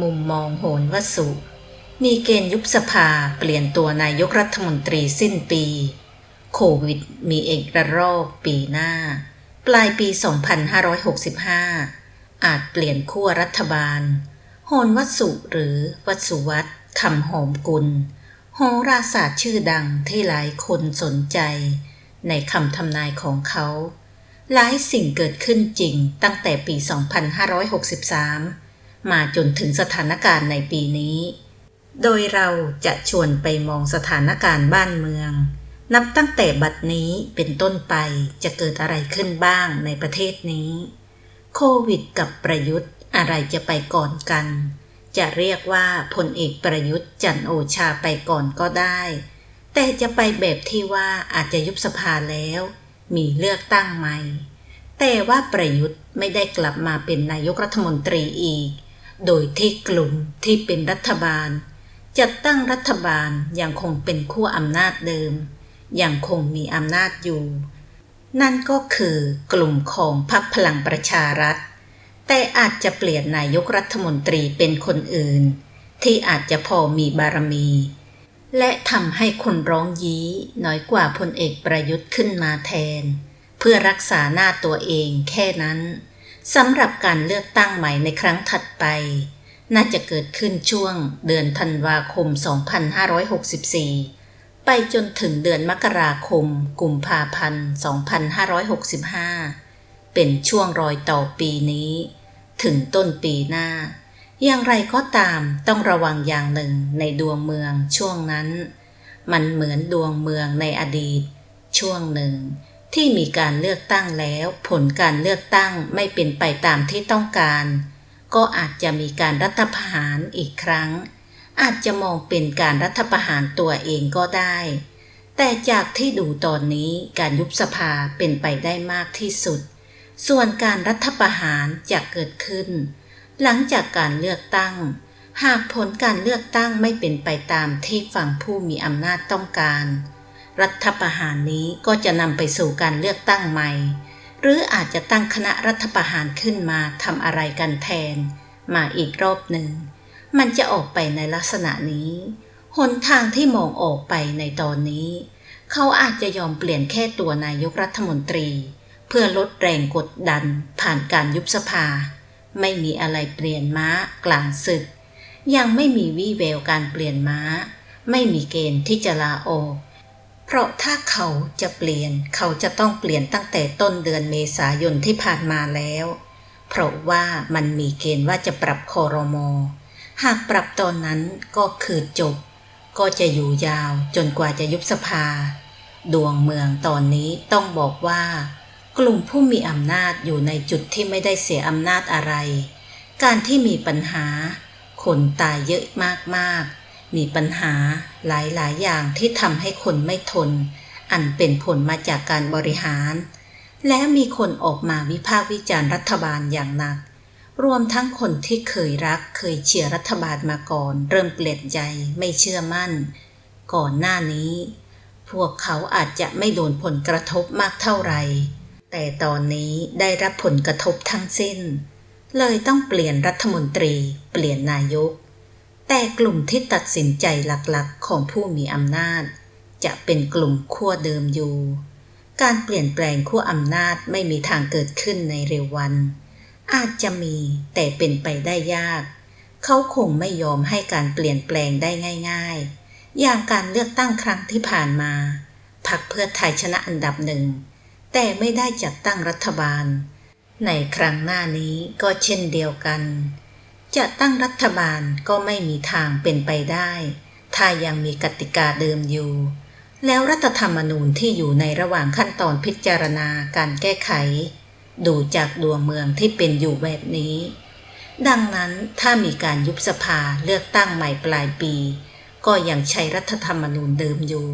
มุมมองโหนวสุ มีเกณฑ์ยุบสภาเปลี่ยนตัวนายกรัฐมนตรีสิ้นปี โควิดมีเอกระรอกปีหน้า ปลายปี 2565 อาจเปลี่ยนขั้วรัฐบาล โหนวสุหรือวสุวัตคำหอมกุล โหราศาสตร์ชื่อดังที่หลายคนสนใจ ในคำทำนายของเขา หลายสิ่งเกิดขึ้นจริงตั้งแต่ปี 2563 มาจนถึงสถานการณ์ในปีนี้ โดยเราจะชวนไปมองสถานการณ์บ้านเมือง นับตั้งแต่บัดนี้เป็นต้นไปจะเกิดอะไรขึ้นบ้างในประเทศนี้ โควิดกับประยุทธ์อะไรจะไปก่อนกัน จะเรียกว่าพลเอกประยุทธ์จันโอชาไปก่อนก็ได้ แต่จะไปแบบที่ว่าอาจจะยุบสภาแล้ว มีเลือกตั้งใหม่แต่ว่าประยุทธ์ไม่ได้กลับมาเป็นนายกรัฐมนตรีอีก โดยที่กลุ่มที่เป็นรัฐบาล จัดตั้งรัฐบาลยังคงเป็นขั้วอำนาจเดิม ยังคงมีอำนาจอยู่ นั่นก็คือกลุ่มของพรรคพลังประชารัฐ แต่อาจจะเปลี่ยนนายกรัฐมนตรีเป็นคนอื่น ที่อาจจะพอมีบารมี และทำให้คนร้องยี้น้อยกว่าพลเอกประยุทธ์ขึ้นมาแทน เพื่อรักษาหน้าตัวเองแค่นั้น สำหรับการเลือกตั้งใหม่ในครั้งถัดไป น่าจะเกิดขึ้นช่วงเดือนธันวาคม 2564 ไปจนถึงเดือนมกราคมกุมภาพันธ์ 2565 เป็นช่วงรอยต่อปีนี้ ถึงต้นปีหน้า อย่างไรก็ตามต้องระวังอย่างหนึ่งในดวงเมืองช่วงนั้น มันเหมือนดวงเมืองในอดีต ช่วงหนึ่ง ที่มีการเลือกตั้งแล้ว ผลการเลือกตั้งไม่เป็นไปตามที่ต้องการ ก็อาจจะมีการรัฐประหารอีกครั้ง อาจจะมองเป็นการรัฐประหารตัวเองก็ได้ แต่จากที่ดูตอนนี้การยุบสภาเป็นไปได้มากที่สุด ส่วนการรัฐประหารจะเกิดขึ้น หลังจากการเลือกตั้ง หากผลการเลือกตั้งไม่เป็นไปตามที่ฝั่งผู้มีอำนาจต้องการ รัฐประหารนี้ก็จะนำไปสู่การเลือกตั้งใหม่ หรืออาจจะตั้งคณะรัฐประหารขึ้นมาทำอะไรกันแทน มาอีกรอบหนึ่ง มันจะออกไปในลักษณะนี้หนทางที่มองออกไปในตอนนี้ เขาอาจจะยอมเปลี่ยนแค่ตัวนายกรัฐมนตรี เพื่อลดแรงกดดันผ่านการยุบสภา ไม่มีอะไรเปลี่ยนม้ากลางศึก ยังไม่มีวี่แววการเปลี่ยนม้า ไม่มีเกณฑ์ที่จะลาออก เพราะถ้าเขาจะเปลี่ยนเขาจะต้องเปลี่ยนตั้งแต่ต้นเดือนเมษายนที่ผ่านมาแล้ว เพราะว่ามันมีเกณฑ์ว่าจะปรับคอรมอหากปรับตอนนั้นก็คือจบ ก็จะอยู่ยาวจนกว่าจะยุบสภา ดวงเมืองตอนนี้ต้องบอกว่า กลุ่มผู้มีอำนาจอยู่ในจุดที่ไม่ได้เสียอำนาจอะไร การที่มีปัญหา คนตายเยอะมากๆ มีปัญหาหลายๆ อย่างที่ทำให้คนไม่ทน อันเป็นผลมาจากการบริหาร และมีคนออกมาวิพากษ์วิจารณ์รัฐบาลอย่างหนัก รวมทั้งคนที่เคยรักเคยเชียร์รัฐบาลมาก่อน เริ่มเปลี่ยนใจไม่เชื่อมั่น ก่อนหน้านี้ พวกเขาอาจจะไม่โดนผลกระทบมากเท่าไหร่ แต่ตอนนี้ได้รับผลกระทบทั้งสิ้น เลยต้องเปลี่ยนรัฐมนตรี เปลี่ยนนายก แต่กลุ่มที่ตัดสินใจหลักๆ ของผู้มีอำนาจ จะเป็นกลุ่มขั้วเดิมอยู่ การเปลี่ยนแปลงขั้วอำนาจไม่มีทางเกิดขึ้นในเร็ววัน อาจจะมีแต่เป็นไปได้ยาก เขาคงไม่ยอมให้การเปลี่ยนแปลงได้ง่าย ๆ อย่างการเลือกตั้งครั้งที่ผ่านมาพรรคเพื่อไทยชนะอันดับหนึ่ง แต่ไม่ได้จัดตั้งรัฐบาล ในครั้งหน้านี้ก็เช่นเดียวกัน จะตั้งรัฐบาลก็ไม่มีทางเป็นไปได้ ถ้ายังมีกติกาเดิมอยู่ แล้วรัฐธรรมนูญที่อยู่ในระหว่างขั้นตอนพิจารณาการแก้ไข ดูจากดวงเมืองที่เป็นอยู่แบบนี้ ดังนั้นถ้ามีการยุบสภาเลือกตั้งใหม่ปลายปี ก็ยังใช้รัฐธรรมนูญเดิมอยู่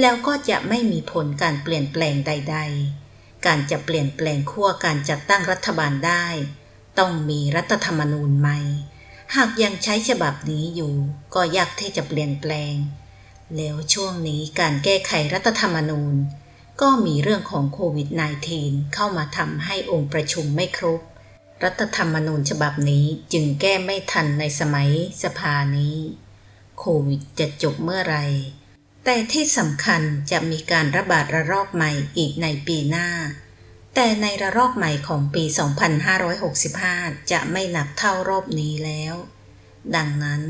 แล้วก็จะไม่มีผลการเปลี่ยนแปลงใด ๆ การจะเปลี่ยนแปลงขั้วการจัดตั้งรัฐบาลได้ ต้องมีรัฐธรรมนูญใหม่ หากยังใช้ฉบับนี้อยู่ก็ยากที่จะเปลี่ยนแปลง แล้วช่วงนี้การแก้ไขรัฐธรรมนูญ ก็มีเรื่องของโควิด -19 เข้ามาทำให้องค์ประชุมไม่ครบ รัฐธรรมนูญฉบับนี้จึงแก้ไม่ทันในสมัยสภานี้ โควิดจะจบเมื่อไรแต่ที่สำคัญจะมีการระบาดระลอกใหม่อีกในปีหน้า แต่ในระลอกใหม่ของปี 2565 จะไม่หนักเท่ารอบนี้แล้ว ดังนั้น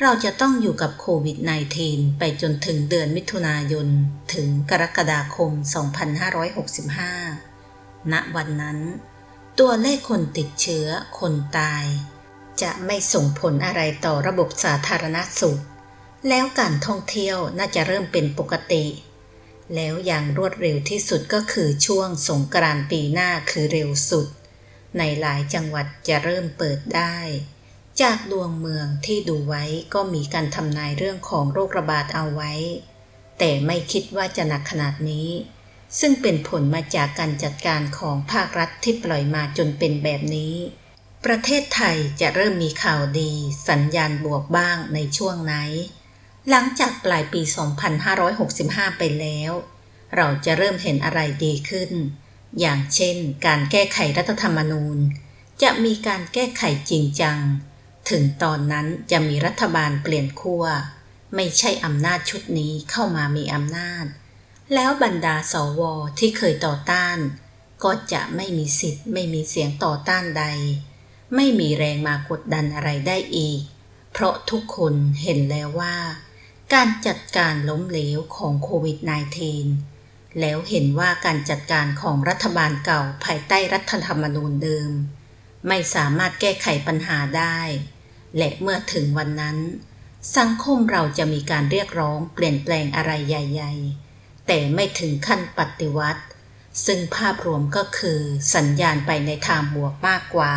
เราจะต้องอยู่กับโควิด -19 ไปจนถึงเดือนมิถุนายน ถึงกรกฎาคม 2565 ณ วันนั้น ตัวเลขคนติดเชื้อคนตาย จะไม่ส่งผลอะไรต่อระบบสาธารณสุข แล้วการท่องเที่ยวน่าจะเริ่มเป็นปกติ แล้วอย่างรวดเร็วที่สุดก็คือช่วงสงกรานต์ปีหน้าคือเร็วสุด ในหลายจังหวัดจะเริ่มเปิดได้ จากดวงเมืองที่ดูไว้ก็มีการทำนายเรื่องของโรคระบาดเอาไว้ แต่ไม่คิดว่าจะหนักขนาดนี้ ซึ่งเป็นผลมาจากการจัดการของภาครัฐที่ปล่อยมาจนเป็นแบบนี้ ประเทศไทยจะเริ่มมีข่าวดี สัญญาณบวกบ้างในช่วงไหน หลังจากปลายปี 2565 ไปแล้ว เราจะเริ่มเห็นอะไรดีขึ้น อย่างเช่น การแก้ไขรัฐธรรมนูญ จะมีการแก้ไขจริงจัง ถึงตอนนั้นจะมีรัฐบาลเปลี่ยนขั้ว ไม่ใช่อำนาจชุดนี้เข้ามามีอำนาจ แล้วบรรดาสวที่เคยต่อต้าน ก็จะไม่มีสิทธิ์ไม่มีเสียงต่อต้านใด ไม่มีแรงมากดดันอะไรได้อีก เพราะทุกคนเห็นแล้วว่า การจัดการล้มเหลวของโควิด -19 แล้วเห็นว่าการจัดการของรัฐบาลเก่าภายใต้รัฐธรรมนูญเดิม ไม่สามารถแก้ไขปัญหาได้ และเมื่อถึงวันนั้น สังคมเราจะมีการเรียกร้องเปลี่ยนแปลงอะไรใหญ่ ๆ แต่ไม่ถึงขั้นปฏิวัติ ซึ่งภาพรวมก็คือสัญญาณไปในทางบวกมากกว่า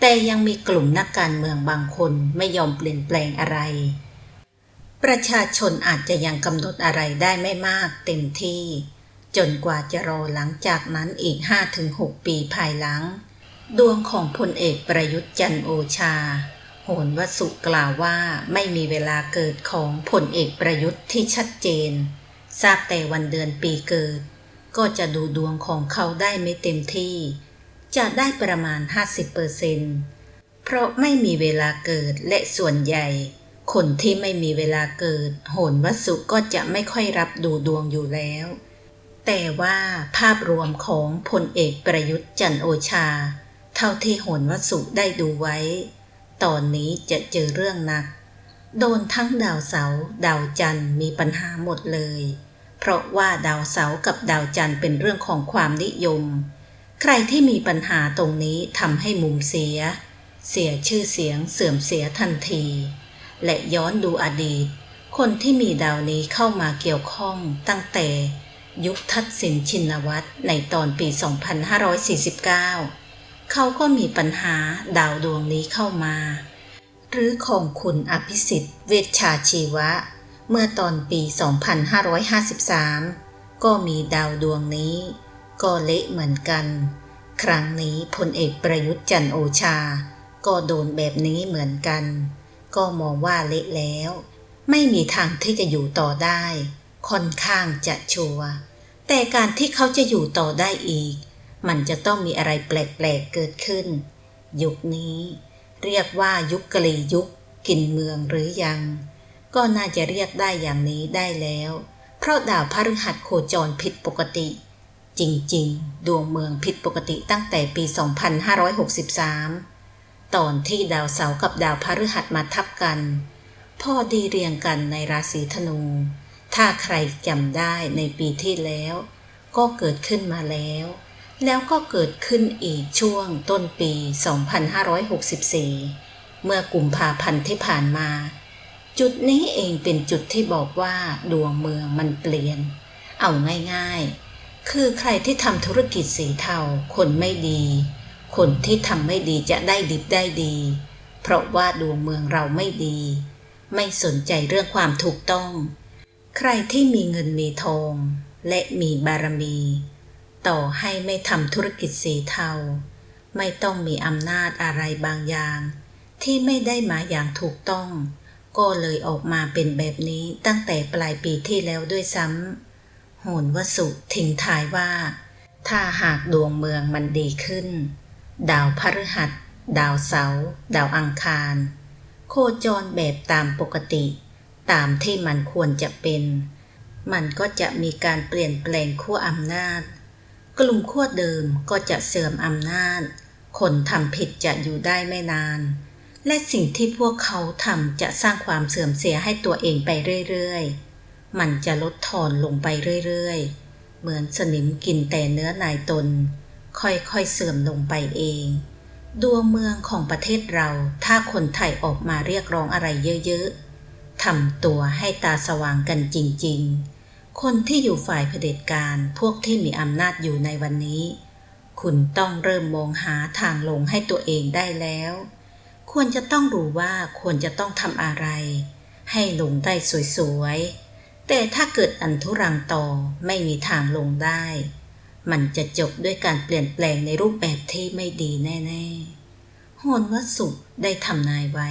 แต่ยังมีกลุ่มนักการเมืองบางคนไม่ยอมเปลี่ยนแปลงอะไร ประชาชนอาจจะยังกำหนดอะไรได้ไม่มากเต็มที่ จนกว่าจะรอหลังจากนั้นอีก 5-6 ปีภายหลัง ดวงของพลเอกประยุทธ์จันโอชา โหนวสุกล่าวว่าไม่มีเวลาเกิดของพลเอกประยุทธ์ที่ชัดเจน ทราบแต่วันเดือนปีเกิด ก็จะดูดวงของเขาได้ไม่เต็มที่ จะได้ประมาณ 50%เปอร์เซนเพราะไม่มีเวลาเกิดและส่วนใหญ่ คนที่ไม่มีเวลาเกิด โหนวสุก็จะไม่ค่อยรับดูดวงอยู่แล้ว แต่ว่าภาพรวมของพลเอกประยุทธ์จันโอชา เท่าที่โหนวสุได้ดูไว้ ตอนนี้จะเจอเรื่องหนัก โดนทั้งดาวเสาดาวจันทร์มีปัญหาหมดเลย เพราะว่าดาวเสากับดาวจันทร์เป็นเรื่องของความนิยม ใครที่มีปัญหาตรงนี้ทำให้มุมเสีย เสียชื่อเสียงเสื่อมเสียทันที และย้อนดูอดีต คนที่มีดาวนี้เข้ามาเกี่ยวข้องตั้งแต่ ยุคทักษิณชินวัตรในตอนปี 2549 เขาก็มีปัญหาดาวดวงนี้เข้ามา หรือของคุณอภิสิทธิ์ เวชชาชีวะ เมื่อตอนปี 2553 ก็มีดาวดวงนี้ ก็เละเหมือนกัน ครั้งนี้พลเอกประยุทธ์จันโอชา ก็โดนแบบนี้เหมือนกัน ก็มองว่าเละแล้ว ไม่มีทางที่จะอยู่ต่อได้ ค่อนข้างจะชัวร์แต่การที่เขาจะอยู่ต่อได้อีก มันจะต้องมีอะไรแปลกๆเกิดขึ้น ยุคนี้ เรียกว่ายุคกะลียุคกินเมืองหรือยัง ก็น่าจะเรียกได้อย่างนี้ได้แล้ว เพราะดาวพฤหัสโคจรผิดปกติ จริงๆ ดวงเมืองผิดปกติตั้งแต่ปี 2563 ตอนที่ดาวเสาร์กับดาวพฤหัสมาทับกัน พอดีเรียงกันในราศีธนู ถ้าใครจำได้ในปีที่แล้ว ก็เกิดขึ้นมาแล้ว แล้วก็เกิดขึ้นอีกช่วงต้นปี 2564 เมื่อกุมภาพันธ์ที่ผ่านมา จุดนี้เองเป็นจุดที่บอกว่าดวงเมืองมันเปลี่ยน เอาง่ายๆ คือใครที่ทำธุรกิจสีเทาคนไม่ดี คนที่ทำไม่ดีจะได้ดิบได้ดี เพราะว่าดวงเมืองเราไม่ดี ไม่สนใจเรื่องความถูกต้อง ใครที่มีเงินมีทอง และมีบารมี ต่อให้ไม่ทำธุรกิจสีเทา ไม่ต้องมีอำนาจอะไรบางอย่าง ที่ไม่ได้มาอย่างถูกต้อง ก็เลยออกมาเป็นแบบนี้ตั้งแต่ปลายปีที่แล้วด้วยซ้ำโหนวสุทิ้งทายว่า ถ้าหากดวงเมืองมันดีขึ้น ดาวพฤหัส ดาวเสาร์ดาวอังคาร โคจรแบบตามปกติ ตามที่มันควรจะเป็น มันก็จะมีการเปลี่ยนแปลงขั้วอำนาจ กลุ่มขั้วเดิมก็จะเสื่อมอำนาจ คนทำผิดจะอยู่ได้ไม่นาน และสิ่งที่พวกเขาทำจะสร้างความเสื่อมเสียให้ตัวเองไปเรื่อยๆ มันจะลดทอนลงไปเรื่อยๆ เหมือนสนิมกินแต่เนื้อนายตน ค่อยๆเสื่อมลงไปเอง ดวงเมืองของประเทศเราถ้าคนไทยออกมาเรียกร้องอะไรเยอะๆทำตัวให้ตาสว่างกันจริงๆ คนที่อยู่ฝ่ายเผด็จการพวกที่มีอำนาจอยู่ในวันนี้ คุณต้องเริ่มมองหาทางลงให้ตัวเองได้แล้ว ควรจะต้องรู้ว่าควรจะต้องทำอะไร ให้ลงได้สวยๆแต่ถ้าเกิดอันทุรังต่อไม่มีทางลงได้ มันจะจบด้วยการเปลี่ยนแปลงในรูปแบบที่ไม่ดีแน่ ๆ โหนวสุได้ทำนายไว้